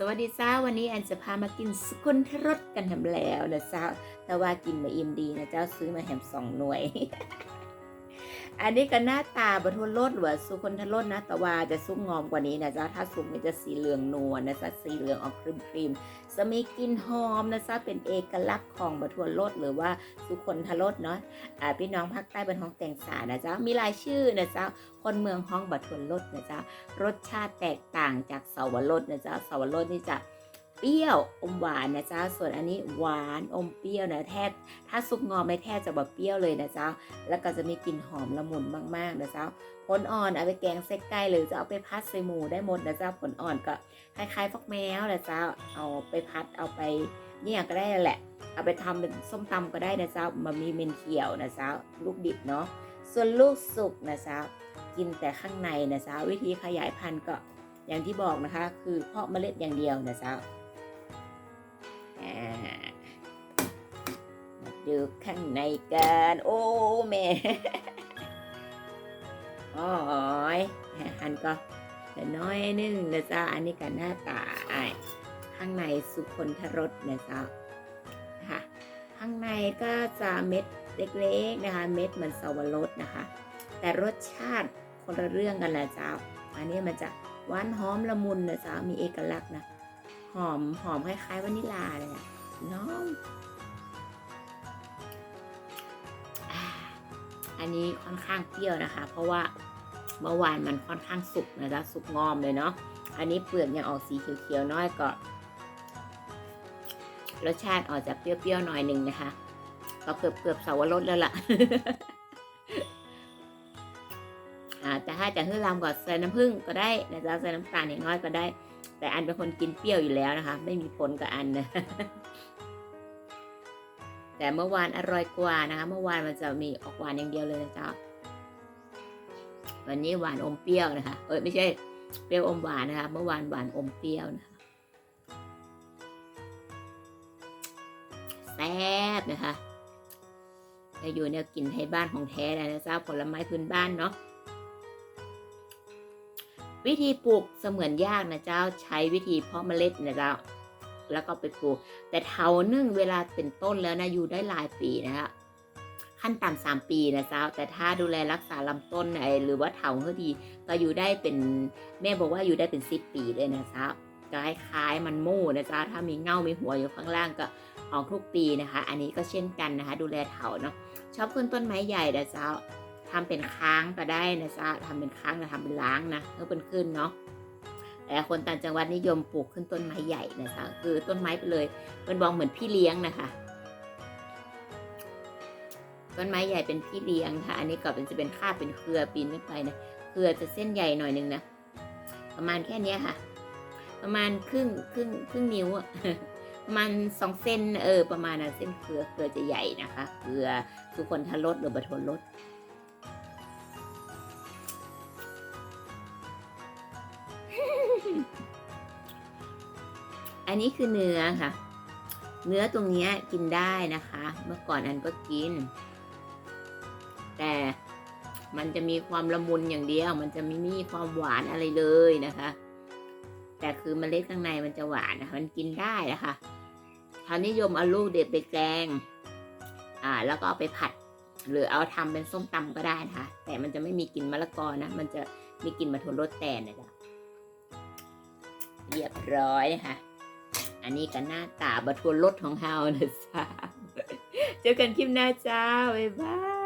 สวัสดีจ้าวันนี้แอนจะพามากินสกุลทรสกันทำแล้วนะเจ้าแต่ว่ากินมาอิ่มดีนะเจ้าซื้อมาแหมสองหน่วย อันนี้ก็หน้าตาบะทุนรสหรือสุคนทรสนะแต่ว่าจะสุกงอมกว่านี้นะจ๊ะถ้าสุกมันจะสีเหลืองนวลนะจ๊ะสีเหลืองออกครีมครีมๆจะมีกลิ่นหอมนะจ๊ะเป็นเอกลักษณ์ของบะทุนรสหรือว่าสุคนทรสเนาะอ่าพี่น้องภาคใต้เป็นห้องแต่งสานะจ๊ะมีหลายชื่อนะจ๊ะคนเมืองห้องบะทุนรสนะจ๊ะรสชาติแตกต่างจากเสาวรสนะจ๊ะเสาวรสนี่จะ เปรี้ยวอมหวานนะจ๊ะส่วนอันนี้หวานอมเปรี้ยวนะแทบถ้าซุปงอไม่แทบจะแบบเปรี้ยวเลยนะจ๊ะแล้วก็จะมีกลิ่นหอมละมุนมากๆนะจ๊ะผลอ่อนเอาไปแกงเส้นไก่หรือจะเอาไปพัดใส่หมูได้หมดนะจ๊ะผลอ่อนก็คล้ายๆฟักแมวนะจ๊ะเอาไปพัดเอาไปเนี่ยก็ได้แหละ เอาไปทำเป็นส้มตำก็ได้นะจ๊ะมามีเมนเขียวนะจ๊ะลูกดิบเนาะส่วนลูกสุกนะจ๊ะกินแต่ข้างในนะจ๊ะวิธีขยายพันธุ์ก็อย่างที่บอกนะคะ คือเพาะเมล็ดอย่างเดียวนะจ๊ะ มาดูข้างในกัน โอ้แม่โอ้ยหันก็น้อยนึงนะจ๊ะอันนี้ก็หน้าตาข้างในสุคนทรสนะจ๊ะค่ะข้างในก็จะเม็ดเล็กๆนะคะ เม็ดเหมือนสวรสนะคะ แต่รสชาติคนละเรื่องกันแหละจ้าอันนี้มันจะหวานหอมละมุนนะจ้ามีเอกลักษณ์นะหอมหอมคล้ายๆวานิลลาเลยอะน้อ อันนี้ค่อนข้างเปรี้ยวนะคะ เพราะว่าเมื่อวานมันค่อนข้างสุกนะจ๊ะสุกงอมเลยเนาะอันนี้เปลือกยังออกสีเขียวๆน้อยก็รสชาติออกจะเปรี้ยวๆหน่อยหนึ่งนะคะ ก็เกือบเกือบๆสาวรสแล้วล่ะอาแต่ถ้าจะฮื้อลำก็ใส่น้ำผึ้งก็ได้นะจ๊ะใส่น้ำตาลอย่างน้อยก็ได้ แต่อันเป็นคนกินเปรี้ยวอยู่แล้วนะคะ ไม่มีผลกับอันนะ แต่เมื่อวานอร่อยกว่านะคะ เมื่อวานมันจะมีออกหวานอย่างเดียวเลยนะจ๊ะวันนี้หวานอมเปรี้ยวนะคะ เอ้ยไม่ใช่เปรี้ยวอมหวานนะคะ เมื่อวานหวานอมเปรี้ยวนะคะแซ่บนะคะจะอยู่แนวกินไทยบ้านของแท้เลยนะจ๊ะผลไม้พื้นบ้านเนาะวิธีปลูกเสมือนยากนะเจ้าใช้วิธีเพาะเมล็ดนะเจ้า แล้วก็ไปปลูก แต่เถานึ่งเวลาเป็นต้นแล้วนะอยู่ได้หลายปีนะคะขั้นต่ำสามปีนะเจ้าแต่ถ้าดูแลรักษาลำต้นไอหรือว่าเถาเขาดี ก็อยู่ได้เป็นแม่บอกว่าอยู่ได้เป็นสิบปีเลยนะเจ้าก็คล้ายๆมันมู่นะจ้าถ้ามีเง่ามีหัวอยู่ข้างล่างก็ออกทุกปีนะคะ อันนี้ก็เช่นกันนะคะ ดูแลเถาเนาะชอบขึ้นต้นไม้ใหญ่นะจ้าทำเป็นค้างก็ได้นะจ๊ะทำเป็นค้างนะทำเป็นล้างนะเพื่อเป็นขึ้นเนาะ แต่คนต่างจังหวัดนิยมปลูกขึ้นต้นไม้ใหญ่นะจ๊ะคือต้นไม้ไปเลยมันมองเหมือนพี่เลี้ยงนะคะต้นไม้ใหญ่เป็นพี่เลี้ยงค่ะ อันนี้ก็เป็นจะเป็นคาบเป็นเครือปีนขึ้นไปนะเครือจะเส้นใหญ่หน่อยนึงนะประมาณแค่นี้ค่ะ ประมาณครึ่งครึ่งครึ่งนิ้วประมาณสองเส้นเออประมาณนั้นเส้นเครือเครือจะใหญ่นะคะ เครือทุกคนทะลดหรือบะทนลด อันนี้คือเนื้อค่ะ เนื้อตรงนี้กินได้นะคะ เมื่อก่อนอันก็กิน แต่มันจะมีความละมุนอย่างเดียว มันจะไม่มีความหวานอะไรเลยนะคะ แต่คือเมล็ดข้างในมันจะหวานนะคะมันกินได้นะคะเขานิยมเอาลูกเด็ดไปแกง อ่า แล้วก็เอาไปผัด หรือเอาทำเป็นส้มตำก็ได้นะคะ แต่มันจะไม่มีกลิ่นมะละกอนะ มันจะมีกลิ่นมะทุนรสแตนนะจ๊ะเรียบร้อยนะคะ อันนี้ก็หน้าตาบะทวนรถของเฮานะจ๊ะเจอกันคลิปหน้าจ้าบ๊ายบาย